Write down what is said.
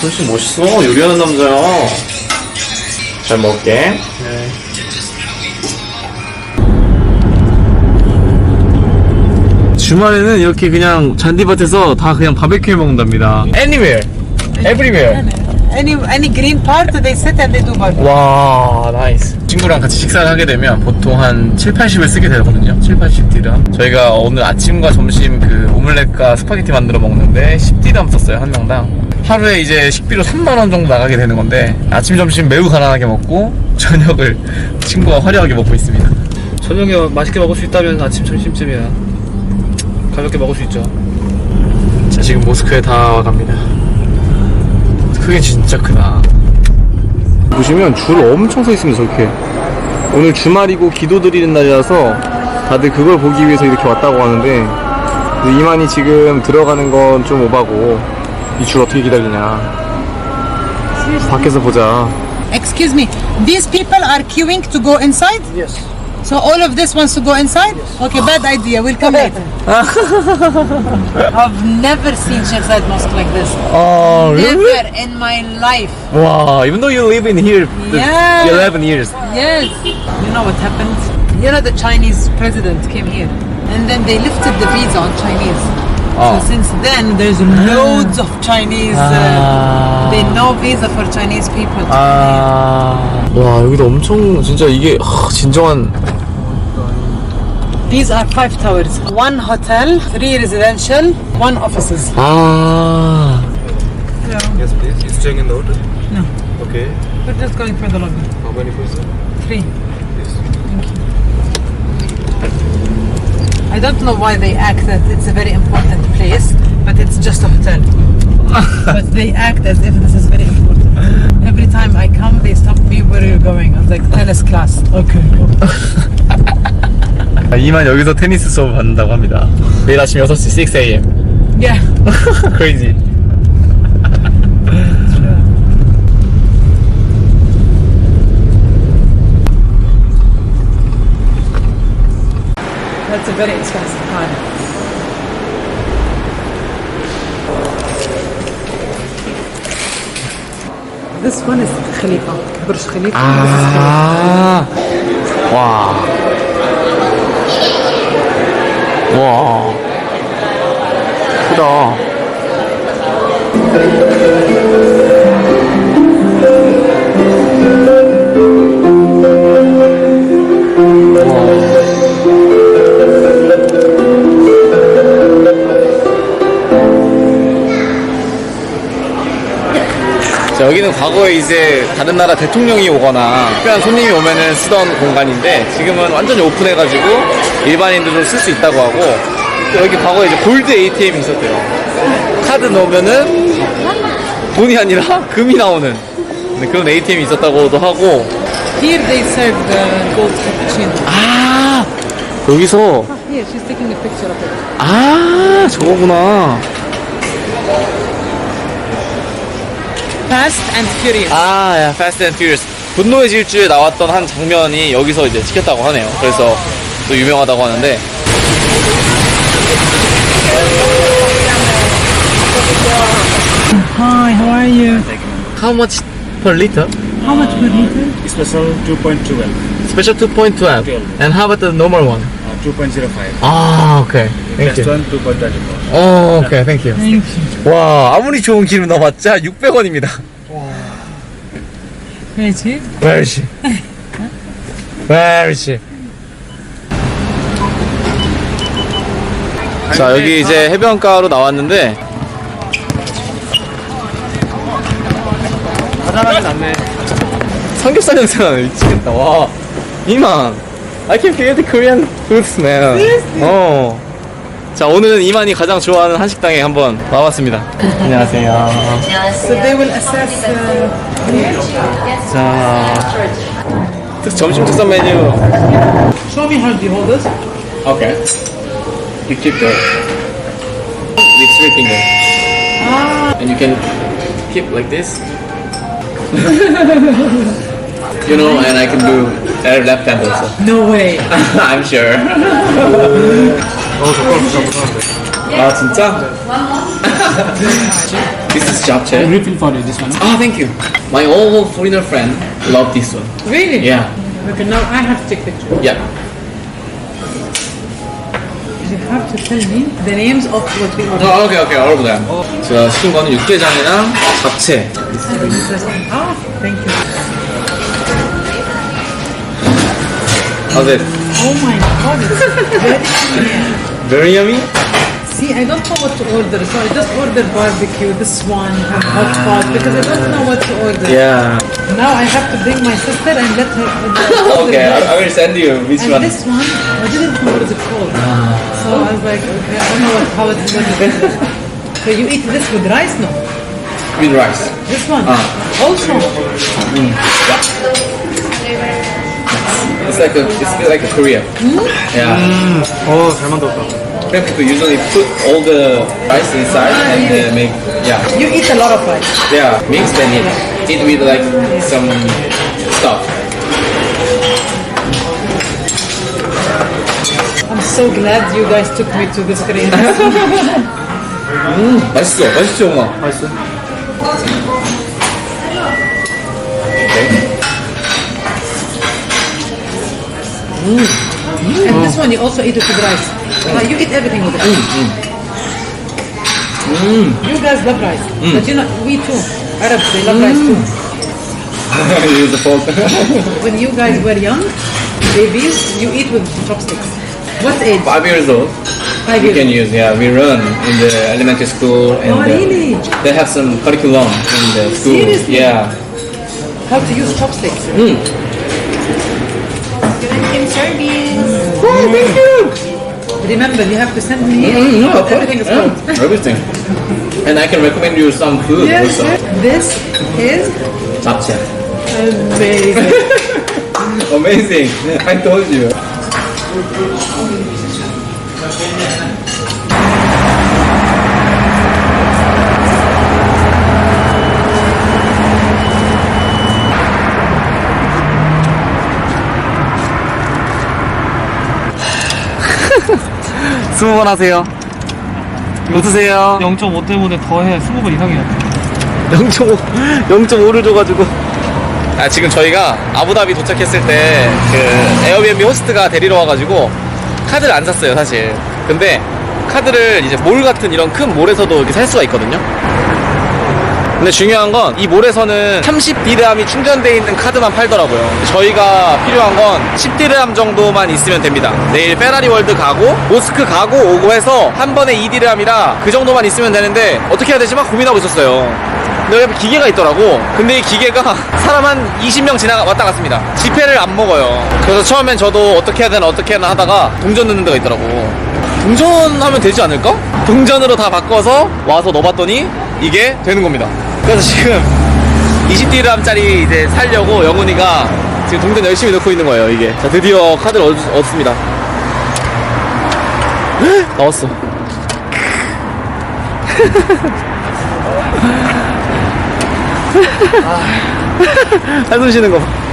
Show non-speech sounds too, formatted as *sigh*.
손씨 멋있어. 요리하는 남자야. 잘 먹을게. 주말에는 이렇게 그냥 잔디밭에서 다 그냥 바베큐 해 먹는답니다. Anywhere, everywhere. Any any green part they sit and they do barbecue. 와, 나이스. 친구랑 같이 식사를 하게 되면 보통 한 7, 80을 쓰게 되거든요. 7, 80디람. 저희가 오늘 아침과 점심 그 오믈렛과 스파게티 만들어 먹는데 10디람 썼어요, 한 명당. 하루에 이제 식비로 3만원 정도 나가게 되는 건데 아침, 점심 매우 가난하게 먹고 *laughs* 저녁을 친구와 화려하게 먹고 있습니다. 저녁에 맛있게 먹을 수 있다면 아침, 점심쯤이야. 가볍게 먹을 수 있죠. 자, 지금 모스크에 다 갑니다. 크긴 진짜 크다. 보시면 줄 엄청 서 있습니다 저렇게 오늘 주말이고 기도 드리는 날이라서 다들 그걸 보기 위해서 이렇게 왔다고 하는데 이만희 지금 들어가는 건 좀 오바고 이 줄 어떻게 기다리냐 밖에서 보자 Excuse me, these people are queuing to go inside? Yes So all of this wants to go inside? Okay, bad idea. We'll come later. *laughs* I've never seen Sheikh Zayed Mosque like this. 어 Never in my life. 와 even though you live in here Yeah. 11 years Yes. You know what happened? You know the Chinese president came here and then they lifted the visa on Chinese. Oh. So since then there's loads of Chinese uh, they no visa for Chinese people. 아... 와 여기도 엄청 진짜 이게 하, 진정한 These are five towers. One hotel, three residential, one offices. 아... Yes, please. You staying in the hotel? No. Okay. We're just going for the lobby. How many person? Three. Yes. I don't know why they act that it's a very important place, but it's just a hotel. *laughs* but they act as if this is very important. Every time I come, they stop me. Where are you going? I was like tennis class. Okay. go. 아, *laughs* 이만 여기서 테니스 수업 받는다고 합니다 내일 아침 6시 6am Yeah. *laughs* crazy That's a very expensive car. This one is Khalifa, Burj Khalifa. This is Khalifa. 여기는 과거에 이제 다른 나라 대통령이 오거나 특별한 손님이 오면은 쓰던 공간인데 지금은 완전히 오픈해가지고 일반인들도 쓸 수 있다고 하고 또 여기 과거에 이제 골드 ATM이 있었대요. 카드 넣으면은 돈이 아니라 *laughs* 금이 나오는 네, 그런 ATM이 있었다고도 하고 Here they serve the gold cappuccino. 아 여기서 Here, she's taking a picture of it. 아 저거구나 Fast and Furious. 아, 야, Fast and Furious. 분노의 질주에 나왔던 한 장면이 여기서 이제 찍혔다고 하네요. 그래서 또 유명하다고 하는데. Hi, how are you? How much per liter? How much per liter? Special 2.12. Special 2.12. And how about the normal one? Uh, 2.05. 아, 오케이. Thank Best you. one 2.34. 어, 오케이. Thank you. Thank you. 와, 아무리 좋은 기름 넣어봤자 600원입니다. Very cheap. Very cheap. Very cheap. 자, 여기 이제 해변가로 나왔는데 바다랑이 났네. 삼겹살 냄새 나네. 미치겠다. 와. 이만. I can feel the Korean food smell. 어. 자, 오늘은 이만이 가장 좋아하는 한식당에 한번 와봤습니다. 안녕하세요. So they will assess. Uh, 자, 특- 점심 특선 메뉴. show me how do you hold this. Okay. You keep the with three finger. And you can keep like this. you know, and I can do uh, left hand also. No way. I'm sure. 아 진짜? This is japchae. Refill for you, this one. Ah, thank you. My old foreigner friend love this one. Really? Yeah. Okay, now I have to take picture. Yeah. You have to tell me the names of what we ordered. 어, 오케이, 오케이, all of them. 제가 시킨 거는 육개장이랑 잡채. Ah, thank you. How's it? Oh my god, it's very Very yummy? See, I don't know what to order, so I just ordered barbecue, this one, and hot pot, ah. because I don't know what to order. Yeah. Now I have to bring my sister and let her *laughs* order Okay, I. I will send you which And one. this one, I didn't know what it's called. Ah. So I was like, okay, I don't know what, how it's going *laughs* So you eat this with rice? No. With rice. This one. Ah. Also. Mm. It's like a, it's like a Korea. Yeah. Oh, 잘 만들었다. Korean people usually put all the rice inside Ah, and really? uh, make, yeah, You eat a lot of rice. yeah, mix and eat, eat with like some stuff. I'm so glad you guys took me to this Korean restaurant. 맛있어, 맛있죠, 엄마? 맛있어? Okay. Mm. Mm. And this one you also eat it with rice. You eat everything with rice. Mm, you guys love rice. But you know, we too. Arabs, they love rice too. *laughs* Use the fork. *laughs* When you guys were young, babies, you eat with chopsticks. What age? Five years old. Five You years. can use, yeah. We run in the elementary school and Oh, uh, really? they have some curriculum in the school. Seriously? Yeah. How to use chopsticks. Oh, thank you. Remember, you have to send me Mm, no, what everything is yeah, everything. And I can recommend you some food Yes, also. yes. This is 잡채. amazing. *laughs* Amazing. I told you. 스무 번 하세요. 웃으세요. 0.5 때문에 더해 20번 이상이야. 0.5, 0.5를 줘가지고. 아, 지금 저희가 아부다비 도착했을 때, 그, 에어비앤비 호스트가 데리러 와가지고, 카드를 안 샀어요, 사실. 근데, 카드를 이제 몰 같은 이런 큰 몰에서도 이렇게 살 수가 있거든요. 근데 중요한 건, 이 몰에서는 30디르함이 충전되어 있는 카드만 팔더라고요. 저희가 필요한 건 10디르함 정도만 있으면 됩니다. 내일 페라리 월드 가고, 모스크 가고 오고 해서 한 번에 2디르함이라 그 정도만 있으면 되는데, 어떻게 해야 되지 막 고민하고 있었어요. 근데 여기 기계가 있더라고. 근데 이 기계가 *laughs* 사람 한 20명 지나 왔다 갔습니다. 지폐를 안 먹어요. 그래서 처음엔 저도 어떻게 해야 되나 어떻게 해야 되나 하다가 동전 넣는 데가 있더라고. 동전하면 되지 않을까? 동전으로 다 바꿔서 와서 넣어봤더니 이게 되는 겁니다. 그래서 지금 20디람짜리 이제 살려고 영훈이가 지금 동전 열심히 넣고 있는 거예요, 이게. 자, 드디어 카드를 얻, 얻습니다. 헉! 나왔어. *laughs* 한숨 쉬는 거. 봐.